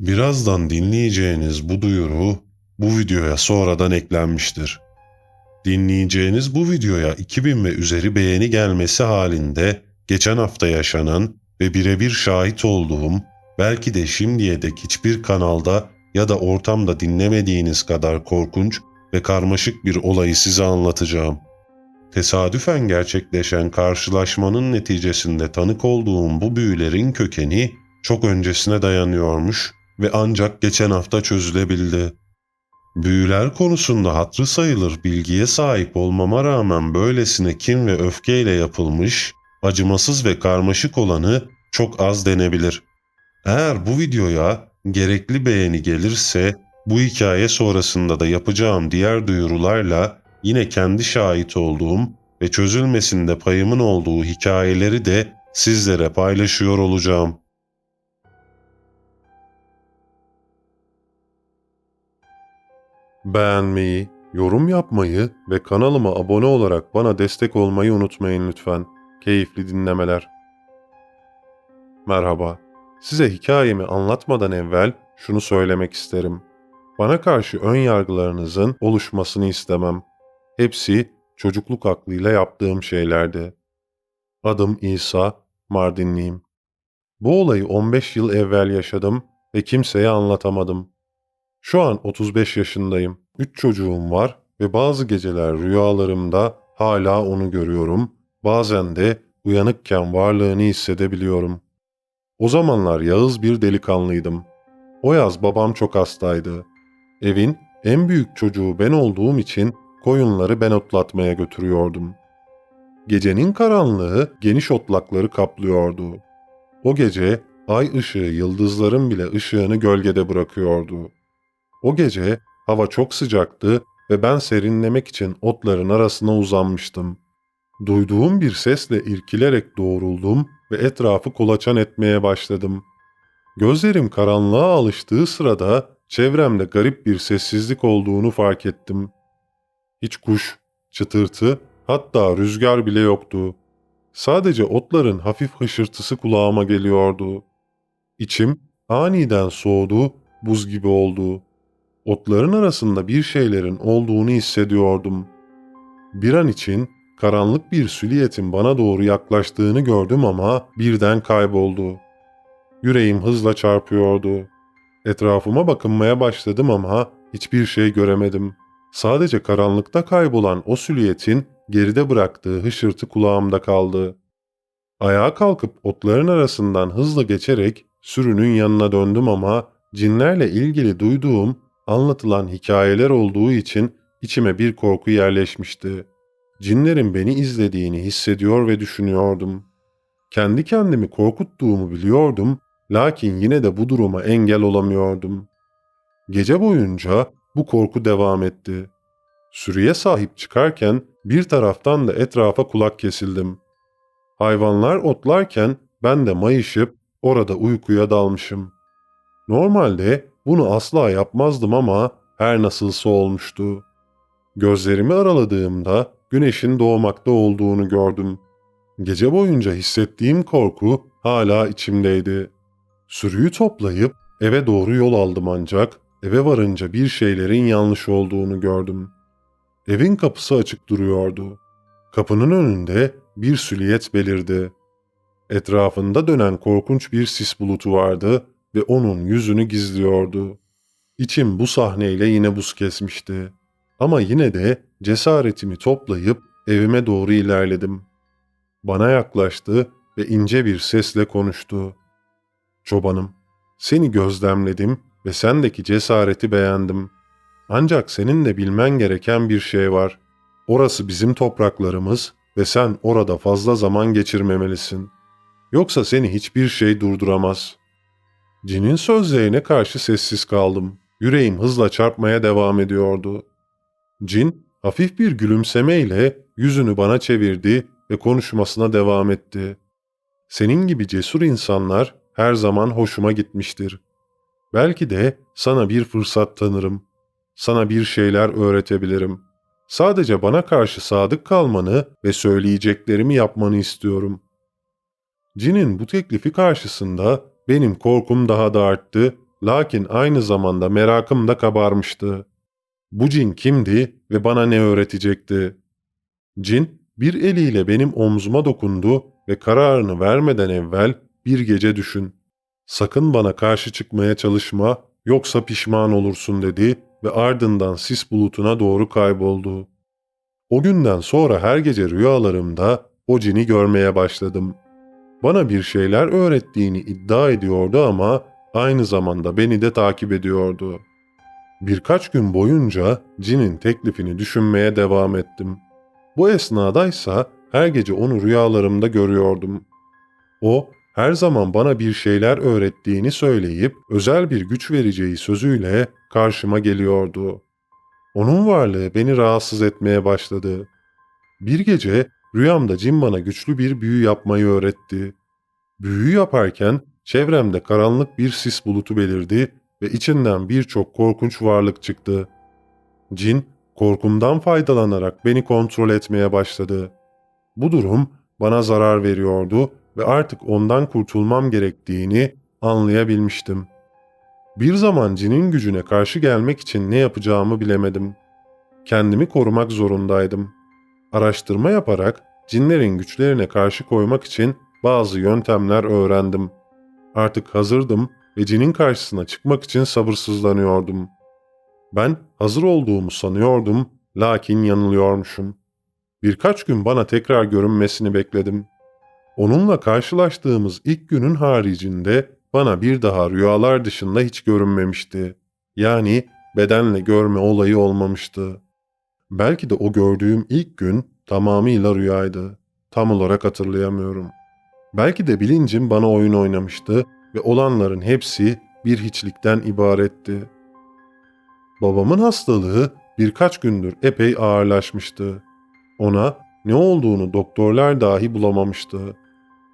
Birazdan dinleyeceğiniz bu duyuru bu videoya sonradan eklenmiştir. Dinleyeceğiniz bu videoya 2000 ve üzeri beğeni gelmesi halinde geçen hafta yaşanan ve birebir şahit olduğum belki de şimdiye dek hiçbir kanalda ya da ortamda dinlemediğiniz kadar korkunç ve karmaşık bir olayı size anlatacağım. Tesadüfen gerçekleşen karşılaşmanın neticesinde tanık olduğum bu büyülerin kökeni çok öncesine dayanıyormuş ve ancak geçen hafta çözülebildi. Büyüler konusunda hatrı sayılır bilgiye sahip olmama rağmen böylesine kin ve öfkeyle yapılmış, acımasız ve karmaşık olanı çok az denebilir. Eğer bu videoya gerekli beğeni gelirse bu hikaye sonrasında da yapacağım diğer duyurularla yine kendi şahit olduğum ve çözülmesinde payımın olduğu hikayeleri de sizlere paylaşıyor olacağım. Beğenmeyi, yorum yapmayı ve kanalıma abone olarak bana destek olmayı unutmayın lütfen. Keyifli dinlemeler. Merhaba. Size hikayemi anlatmadan evvel şunu söylemek isterim. Bana karşı ön yargılarınızın oluşmasını istemem. Hepsi çocukluk aklıyla yaptığım şeylerdi. Adım İsa, Mardinliyim. Bu olayı 15 yıl evvel yaşadım ve kimseye anlatamadım. Şu an 35 yaşındayım. 3 çocuğum var ve bazı geceler rüyalarımda hala onu görüyorum. Bazen de uyanıkken varlığını hissedebiliyorum. O zamanlar Yağız bir delikanlıydım. O yaz babam çok hastaydı. Evin en büyük çocuğu ben olduğum için koyunları ben otlatmaya götürüyordum. Gecenin karanlığı geniş otlakları kaplıyordu. O gece ay ışığı yıldızların bile ışığını gölgede bırakıyordu. O gece hava çok sıcaktı ve ben serinlemek için otların arasına uzanmıştım. Duyduğum bir sesle irkilerek doğruldum ve etrafı kolaçan etmeye başladım. Gözlerim karanlığa alıştığı sırada çevremde garip bir sessizlik olduğunu fark ettim. Hiç kuş, çıtırtı, hatta rüzgar bile yoktu. Sadece otların hafif hışırtısı kulağıma geliyordu. İçim aniden soğudu, buz gibi oldu. Otların arasında bir şeylerin olduğunu hissediyordum. Bir an için karanlık bir sülyetin bana doğru yaklaştığını gördüm ama birden kayboldu. Yüreğim hızla çarpıyordu. Etrafıma bakınmaya başladım ama hiçbir şey göremedim. Sadece karanlıkta kaybolan o sülyetin geride bıraktığı hışırtı kulağımda kaldı. Ayağa kalkıp otların arasından hızla geçerek sürünün yanına döndüm ama cinlerle ilgili duyduğum, anlatılan hikayeler olduğu için içime bir korku yerleşmişti. Cinlerin beni izlediğini hissediyor ve düşünüyordum. Kendi kendimi korkuttuğumu biliyordum, lakin yine de bu duruma engel olamıyordum. Gece boyunca bu korku devam etti. Sürüye sahip çıkarken bir taraftan da etrafa kulak kesildim. Hayvanlar otlarken ben de mayışıp orada uykuya dalmışım. Normalde bunu asla yapmazdım ama her nasılsa olmuştu. Gözlerimi araladığımda güneşin doğmakta olduğunu gördüm. Gece boyunca hissettiğim korku hala içimdeydi. Sürüyü toplayıp eve doğru yol aldım ancak eve varınca bir şeylerin yanlış olduğunu gördüm. Evin kapısı açık duruyordu. Kapının önünde bir süliyet belirdi. Etrafında dönen korkunç bir sis bulutu vardı ve onun yüzünü gizliyordu. İçim bu sahneyle yine buz kesmişti. Ama yine de cesaretimi toplayıp evime doğru ilerledim. Bana yaklaştı ve ince bir sesle konuştu. Çobanım, seni gözlemledim ve sendeki cesareti beğendim. Ancak senin de bilmen gereken bir şey var. Orası bizim topraklarımız ve sen orada fazla zaman geçirmemelisin. Yoksa seni hiçbir şey durduramaz. Cin'in sözlerine karşı sessiz kaldım. Yüreğim hızla çarpmaya devam ediyordu. Cin hafif bir gülümsemeyle yüzünü bana çevirdi ve konuşmasına devam etti. Senin gibi cesur insanlar her zaman hoşuma gitmiştir. Belki de sana bir fırsat tanırım. Sana bir şeyler öğretebilirim. Sadece bana karşı sadık kalmanı ve söyleyeceklerimi yapmanı istiyorum. Cin'in bu teklifi karşısında benim korkum daha da arttı Lakin aynı zamanda merakım da kabarmıştı. Bu cin kimdi ve bana ne öğretecekti? Cin bir eliyle benim omzuma dokundu ve kararını vermeden evvel bir gece düşün. Sakın bana karşı çıkmaya çalışma yoksa pişman olursun dedi ve ardından sis bulutuna doğru kayboldu. O günden sonra her gece rüyalarımda o cini görmeye başladım. Bana bir şeyler öğrettiğini iddia ediyordu ama aynı zamanda beni de takip ediyordu. Birkaç gün boyunca cinin teklifini düşünmeye devam ettim. Bu esnadaysa her gece onu rüyalarımda görüyordum. O her zaman bana bir şeyler öğrettiğini söyleyip özel bir güç vereceği sözüyle karşıma geliyordu. Onun varlığı beni rahatsız etmeye başladı. Bir gece rüyamda cin bana güçlü bir büyü yapmayı öğretti. Büyü yaparken çevremde karanlık bir sis bulutu belirdi ve içinden birçok korkunç varlık çıktı. Cin korkumdan faydalanarak beni kontrol etmeye başladı. Bu durum bana zarar veriyordu ve artık ondan kurtulmam gerektiğini anlayabilmiştim. Bir zaman cinin gücüne karşı gelmek için ne yapacağımı bilemedim. Kendimi korumak zorundaydım. Araştırma yaparak cinlerin güçlerine karşı koymak için bazı yöntemler öğrendim. Artık hazırdım ve cinin karşısına çıkmak için sabırsızlanıyordum. Ben hazır olduğumu sanıyordum, lakin yanılıyormuşum. Birkaç gün bana tekrar görünmesini bekledim. Onunla karşılaştığımız ilk günün haricinde bana bir daha rüyalar dışında hiç görünmemişti. Yani bedenle görme olayı olmamıştı. Belki de o gördüğüm ilk gün tamamıyla rüyaydı. Tam olarak hatırlayamıyorum. Belki de bilincim bana oyun oynamıştı ve olanların hepsi bir hiçlikten ibaretti. Babamın hastalığı birkaç gündür epey ağırlaşmıştı. Ona ne olduğunu doktorlar dahi bulamamıştı.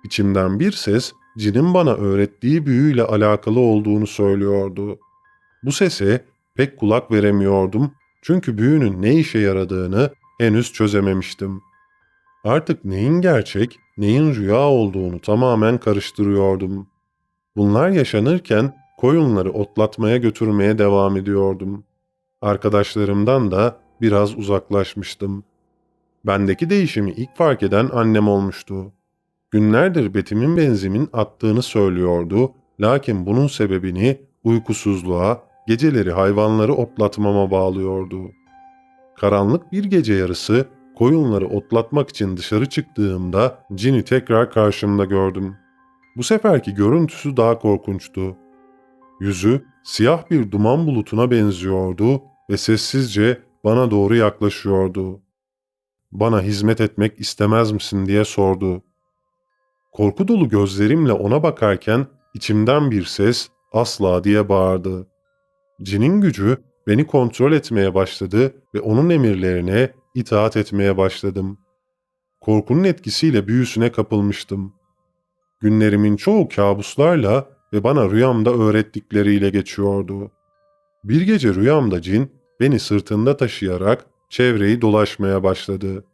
İçimden bir ses cinin bana öğrettiği büyüyle alakalı olduğunu söylüyordu. Bu sese pek kulak veremiyordum çünkü büyünün ne işe yaradığını henüz çözememiştim. Artık neyin gerçek, neyin rüya olduğunu tamamen karıştırıyordum. Bunlar yaşanırken koyunları otlatmaya götürmeye devam ediyordum. Arkadaşlarımdan da biraz uzaklaşmıştım. Bendeki değişimi ilk fark eden annem olmuştu. Günlerdir betimin benzimin attığını söylüyordu, lakin bunun sebebini uykusuzluğa, geceleri hayvanları otlatmama bağlıyordu. Karanlık bir gece yarısı koyunları otlatmak için dışarı çıktığımda cini tekrar karşımda gördüm. Bu seferki görüntüsü daha korkunçtu. Yüzü siyah bir duman bulutuna benziyordu ve sessizce bana doğru yaklaşıyordu. Bana hizmet etmek istemez misin diye sordu. Korku dolu gözlerimle ona bakarken içimden bir ses asla diye bağırdı. Cinin gücü beni kontrol etmeye başladı ve onun emirlerine itaat etmeye başladım. Korkunun etkisiyle büyüsüne kapılmıştım. Günlerimin çoğu kabuslarla ve bana rüyamda öğrettikleriyle geçiyordu. Bir gece rüyamda cin beni sırtında taşıyarak çevreyi dolaşmaya başladı.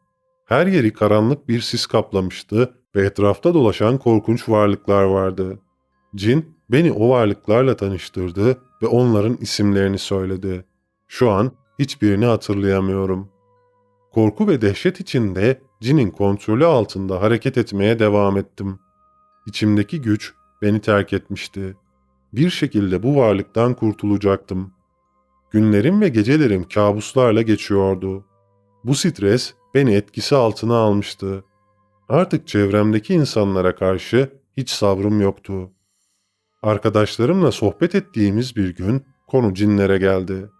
Her yeri karanlık bir sis kaplamıştı ve etrafta dolaşan korkunç varlıklar vardı. Cin beni o varlıklarla tanıştırdı ve onların isimlerini söyledi. Şu an hiçbirini hatırlayamıyorum. Korku ve dehşet içinde cinin kontrolü altında hareket etmeye devam ettim. İçimdeki güç beni terk etmişti. Bir şekilde bu varlıktan kurtulacaktım. Günlerim ve gecelerim kabuslarla geçiyordu. Bu stres beni etkisi altına almıştı. Artık çevremdeki insanlara karşı hiç sabrım yoktu. Arkadaşlarımla sohbet ettiğimiz bir gün konu cinlere geldi.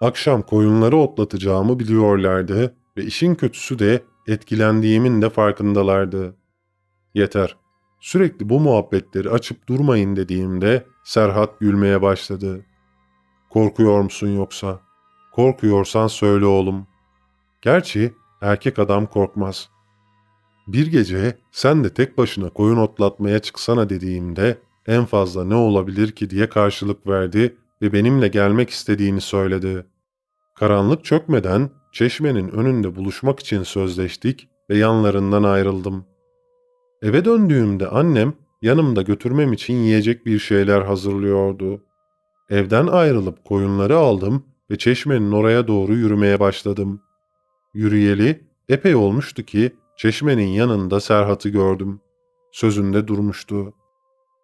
Akşam koyunları otlatacağımı biliyorlardı ve işin kötüsü de etkilendiğimin de farkındalardı. Yeter, sürekli bu muhabbetleri açıp durmayın dediğimde Serhat gülmeye başladı. Korkuyor musun yoksa? Korkuyorsan söyle oğlum. Gerçi erkek adam korkmaz. Bir gece sen de tek başına koyun otlatmaya çıksana dediğimde en fazla ne olabilir ki diye karşılık verdi ve benimle gelmek istediğini söyledi. Karanlık çökmeden çeşmenin önünde buluşmak için sözleştik ve yanlarından ayrıldım. Eve döndüğümde annem yanımda götürmem için yiyecek bir şeyler hazırlıyordu. Evden ayrılıp koyunları aldım ve çeşmenin oraya doğru yürümeye başladım. Yürüyeli epey olmuştu ki çeşmenin yanında Serhat'ı gördüm. Sözünde durmuştu.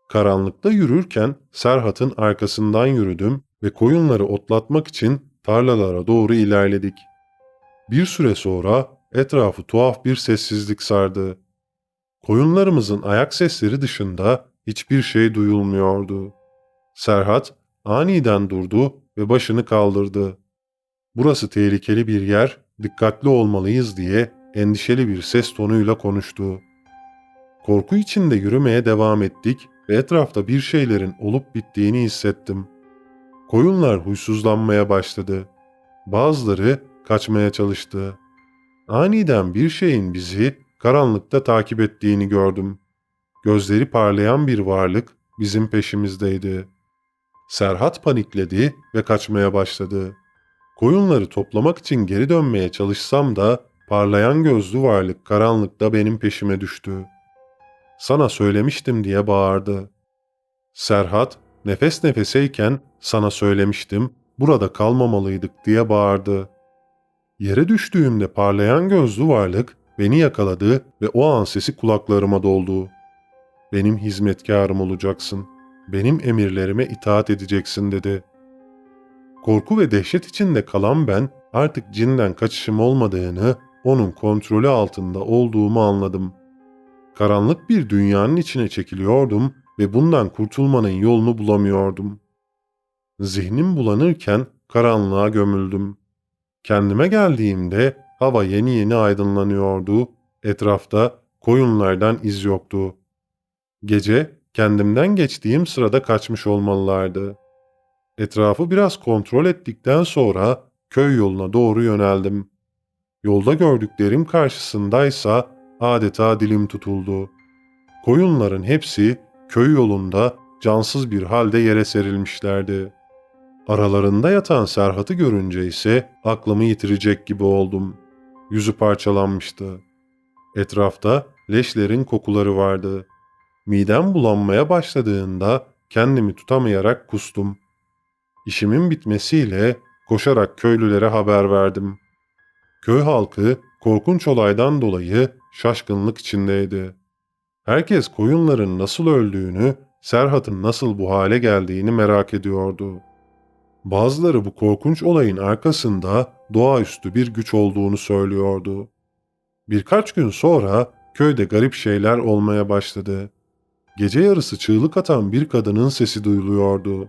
Karanlıkta yürürken Serhat'ın arkasından yürüdüm ve koyunları otlatmak için tarlalara doğru ilerledik. Bir süre sonra etrafı tuhaf bir sessizlik sardı. Koyunlarımızın ayak sesleri dışında hiçbir şey duyulmuyordu. Serhat aniden durdu ve başını kaldırdı. Burası tehlikeli bir yer, dikkatli olmalıyız diye endişeli bir ses tonuyla konuştu. Korku içinde yürümeye devam ettik ve etrafta bir şeylerin olup bittiğini hissettim. Koyunlar huysuzlanmaya başladı. Bazıları kaçmaya çalıştı. Aniden bir şeyin bizi karanlıkta takip ettiğini gördüm. Gözleri parlayan bir varlık bizim peşimizdeydi. Serhat panikledi ve kaçmaya başladı. Koyunları toplamak için geri dönmeye çalışsam da parlayan gözlü varlık karanlıkta benim peşime düştü. Sana söylemiştim diye bağırdı. Serhat nefes nefeseyken sana söylemiştim burada kalmamalıydık diye bağırdı. Yere düştüğümde parlayan gözlü varlık beni yakaladı ve o an sesi kulaklarıma doldu. Benim hizmetkarım olacaksın. Benim emirlerime itaat edeceksin dedi. Korku ve dehşet içinde kalan ben artık cinden kaçışım olmadığını, onun kontrolü altında olduğumu anladım. Karanlık bir dünyanın içine çekiliyordum ve bundan kurtulmanın yolunu bulamıyordum. Zihnim bulanırken karanlığa gömüldüm. Kendime geldiğimde hava yeni yeni aydınlanıyordu, etrafta koyunlardan iz yoktu. Gece kendimden geçtiğim sırada kaçmış olmalılardı. Etrafı biraz kontrol ettikten sonra köy yoluna doğru yöneldim. Yolda gördüklerim karşısındaysa adeta dilim tutuldu. Koyunların hepsi köy yolunda cansız bir halde yere serilmişlerdi. Aralarında yatan Serhat'ı görünce ise aklımı yitirecek gibi oldum. Yüzü parçalanmıştı. Etrafta leşlerin kokuları vardı. Midem bulanmaya başladığında kendimi tutamayarak kustum. İşimin bitmesiyle koşarak köylülere haber verdim. Köy halkı korkunç olaydan dolayı şaşkınlık içindeydi. Herkes koyunların nasıl öldüğünü, Serhat'ın nasıl bu hale geldiğini merak ediyordu. Bazıları bu korkunç olayın arkasında doğaüstü bir güç olduğunu söylüyordu. Birkaç gün sonra köyde garip şeyler olmaya başladı. Gece yarısı çığlık atan bir kadının sesi duyuluyordu.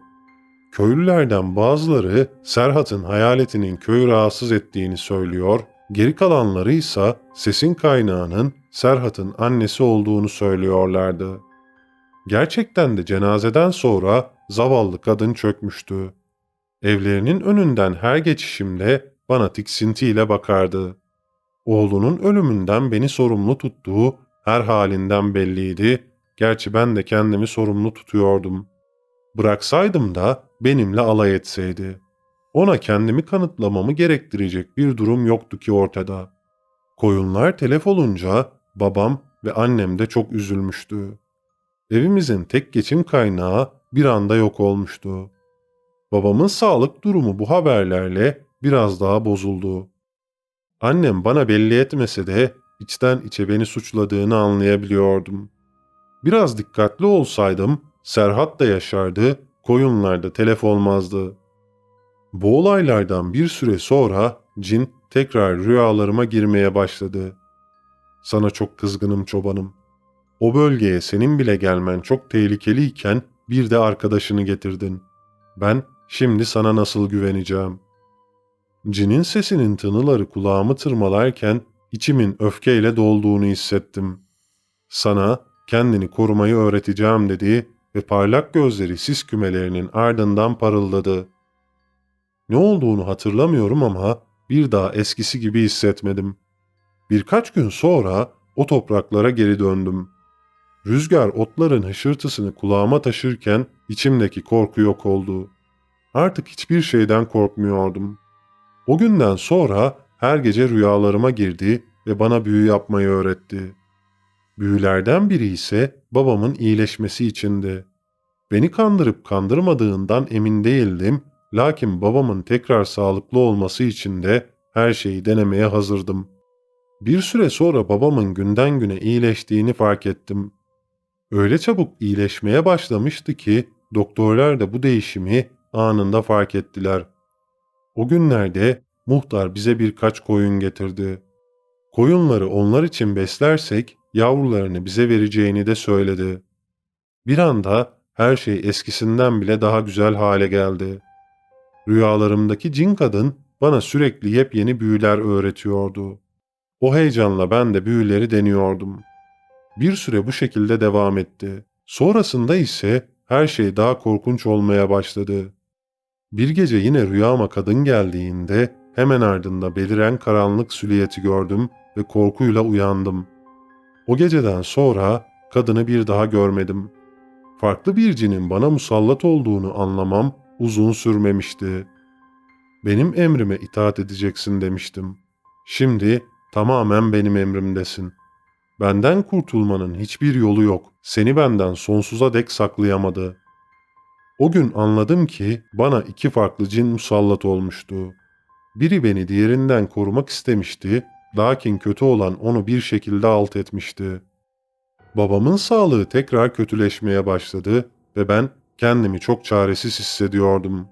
Köylülerden bazıları Serhat'ın hayaletinin köyü rahatsız ettiğini söylüyor, geri kalanları ise sesin kaynağının Serhat'ın annesi olduğunu söylüyorlardı. Gerçekten de cenazeden sonra zavallı kadın çökmüştü. Evlerinin önünden her geçişimde bana tiksintiyle bakardı. Oğlunun ölümünden beni sorumlu tuttuğu her halinden belliydi. Gerçi ben de kendimi sorumlu tutuyordum. Bıraksaydım da benimle alay etseydi. Ona kendimi kanıtlamamı gerektirecek bir durum yoktu ki ortada. Koyunlar telef olunca babam ve annem de çok üzülmüştü. Evimizin tek geçim kaynağı bir anda yok olmuştu. Babamın sağlık durumu bu haberlerle biraz daha bozuldu. Annem bana belli etmese de içten içe beni suçladığını anlayabiliyordum. Biraz dikkatli olsaydım Serhat da yaşardı, koyunlar da telef olmazdı. Bu olaylardan bir süre sonra cin tekrar rüyalarıma girmeye başladı. Sana çok kızgınım çobanım. O bölgeye senin bile gelmen çok tehlikeliyken bir de arkadaşını getirdin. Ben şimdi sana nasıl güveneceğim? Cinin sesinin tınıları kulağımı tırmalarken içimin öfkeyle dolduğunu hissettim. Sana kendini korumayı öğreteceğim dedi ve parlak gözleri sis kümelerinin ardından parıldadı. Ne olduğunu hatırlamıyorum ama bir daha eskisi gibi hissetmedim. Birkaç gün sonra o topraklara geri döndüm. Rüzgar otların hışırtısını kulağıma taşırken içimdeki korku yok oldu. Artık hiçbir şeyden korkmuyordum. O günden sonra her gece rüyalarıma girdi ve bana büyü yapmayı öğretti. Büyülerden biri ise babamın iyileşmesi içindi. Beni kandırıp kandırmadığından emin değildim. Lakin babamın tekrar sağlıklı olması için de her şeyi denemeye hazırdım. Bir süre sonra babamın günden güne iyileştiğini fark ettim. Öyle çabuk iyileşmeye başlamıştı ki doktorlar da bu değişimi anında fark ettiler. O günlerde muhtar bize birkaç koyun getirdi. Koyunları onlar için beslersek yavrularını bize vereceğini de söyledi. Bir anda her şey eskisinden bile daha güzel hale geldi. Rüyalarımdaki cin kadın bana sürekli yepyeni büyüler öğretiyordu. O heyecanla ben de büyüleri deniyordum. Bir süre bu şekilde devam etti. Sonrasında ise her şey daha korkunç olmaya başladı. Bir gece yine rüyama kadın geldiğinde hemen ardında beliren karanlık süliyeti gördüm ve korkuyla uyandım. O geceden sonra kadını bir daha görmedim. Farklı bir cinin bana musallat olduğunu anlamam uzun sürmemişti. Benim emrime itaat edeceksin demiştim. Şimdi tamamen benim emrimdesin. Benden kurtulmanın hiçbir yolu yok. Seni benden sonsuza dek saklayamadı. O gün anladım ki bana iki farklı cin musallat olmuştu. Biri beni diğerinden korumak istemişti, lakin kötü olan onu bir şekilde alt etmişti. Babamın sağlığı tekrar kötüleşmeye başladı ve ben kendimi çok çaresiz hissediyordum.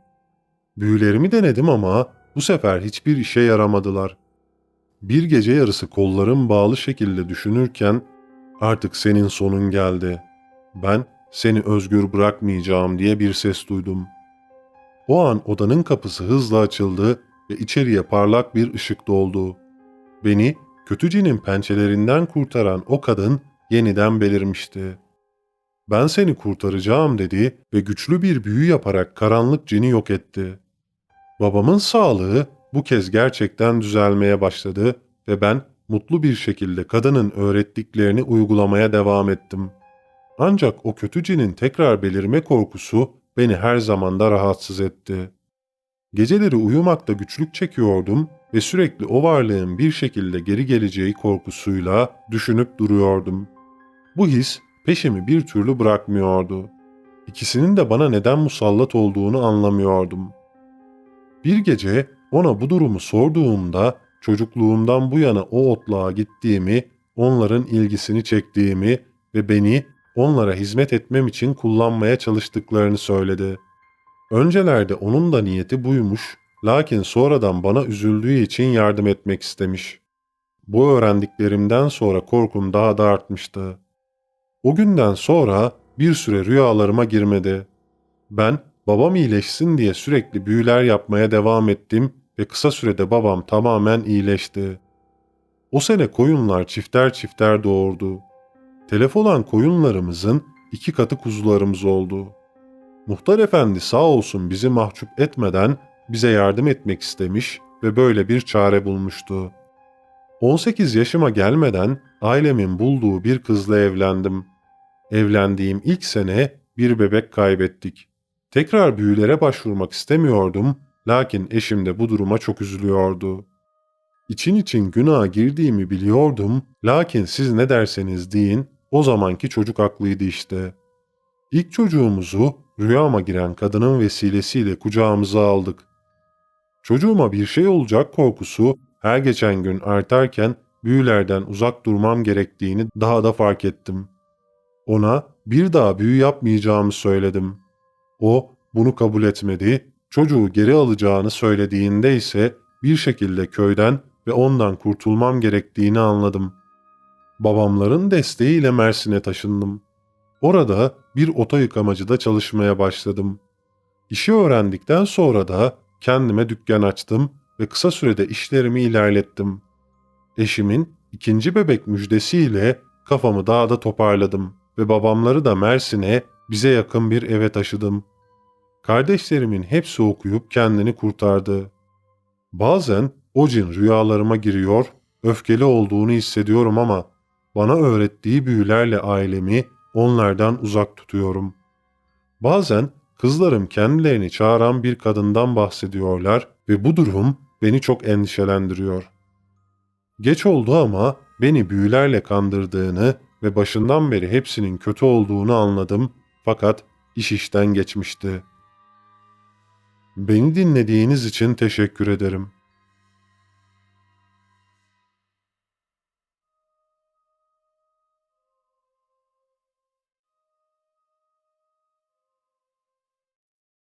Büyülerimi denedim ama bu sefer hiçbir işe yaramadılar. Bir gece yarısı kollarım bağlı şekilde düşünürken artık senin sonun geldi. Ben seni özgür bırakmayacağım diye bir ses duydum. O an odanın kapısı hızla açıldı ve içeriye parlak bir ışık doldu. Beni kötü cinin pençelerinden kurtaran o kadın yeniden belirmişti. Ben seni kurtaracağım dedi ve güçlü bir büyü yaparak karanlık cini yok etti. Babamın sağlığı bu kez gerçekten düzelmeye başladı ve ben mutlu bir şekilde kadının öğrettiklerini uygulamaya devam ettim. Ancak o kötü cinin tekrar belirme korkusu beni her zaman da rahatsız etti. Geceleri uyumakta güçlük çekiyordum ve sürekli o varlığın bir şekilde geri geleceği korkusuyla düşünüp duruyordum. Bu his peşimi bir türlü bırakmıyordu. İkisinin de bana neden musallat olduğunu anlamıyordum. Bir gece ona bu durumu sorduğumda çocukluğumdan bu yana o otluğa gittiğimi, onların ilgisini çektiğimi ve beni onlara hizmet etmem için kullanmaya çalıştıklarını söyledi. Öncelerde onun da niyeti buymuş, lakin sonradan bana üzüldüğü için yardım etmek istemiş. Bu öğrendiklerimden sonra korkum daha da artmıştı. O günden sonra bir süre rüyalarıma girmedi. Ben babam iyileşsin diye sürekli büyüler yapmaya devam ettim ve kısa sürede babam tamamen iyileşti. O sene koyunlar çifter çifter doğurdu. Telef olan koyunlarımızın iki katı kuzularımız oldu. Muhtar efendi sağ olsun bizi mahcup etmeden bize yardım etmek istemiş ve böyle bir çare bulmuştu. 18 yaşıma gelmeden ailemin bulduğu bir kızla evlendim. Evlendiğim ilk sene bir bebek kaybettik. Tekrar büyülere başvurmak istemiyordum lakin eşim de bu duruma çok üzülüyordu. İçin için günaha girdiğimi biliyordum lakin siz ne derseniz deyin o zamanki çocuk haklıydı işte. İlk çocuğumuzu rüyama giren kadının vesilesiyle kucağımıza aldık. Çocuğuma bir şey olacak korkusu her geçen gün artarken büyülerden uzak durmam gerektiğini daha da fark ettim. Ona bir daha büyü yapmayacağımı söyledim. O bunu kabul etmedi, çocuğu geri alacağını söylediğinde ise bir şekilde köyden ve ondan kurtulmam gerektiğini anladım. Babamların desteğiyle Mersin'e taşındım. Orada bir ota yıkamacıda çalışmaya başladım. İşi öğrendikten sonra da kendime dükkan açtım ve kısa sürede işlerimi ilerlettim. Eşimin ikinci bebek müjdesiyle kafamı daha da toparladım ve babamları da Mersin'e bize yakın bir eve taşıdım. Kardeşlerimin hepsi okuyup kendini kurtardı. Bazen o cin rüyalarıma giriyor, öfkeli olduğunu hissediyorum ama bana öğrettiği büyülerle ailemi onlardan uzak tutuyorum. Bazen kızlarım kendilerini çağıran bir kadından bahsediyorlar ve bu durum beni çok endişelendiriyor. Geç oldu ama beni büyülerle kandırdığını ve başından beri hepsinin kötü olduğunu anladım fakat iş işten geçmişti. Beni dinlediğiniz için teşekkür ederim.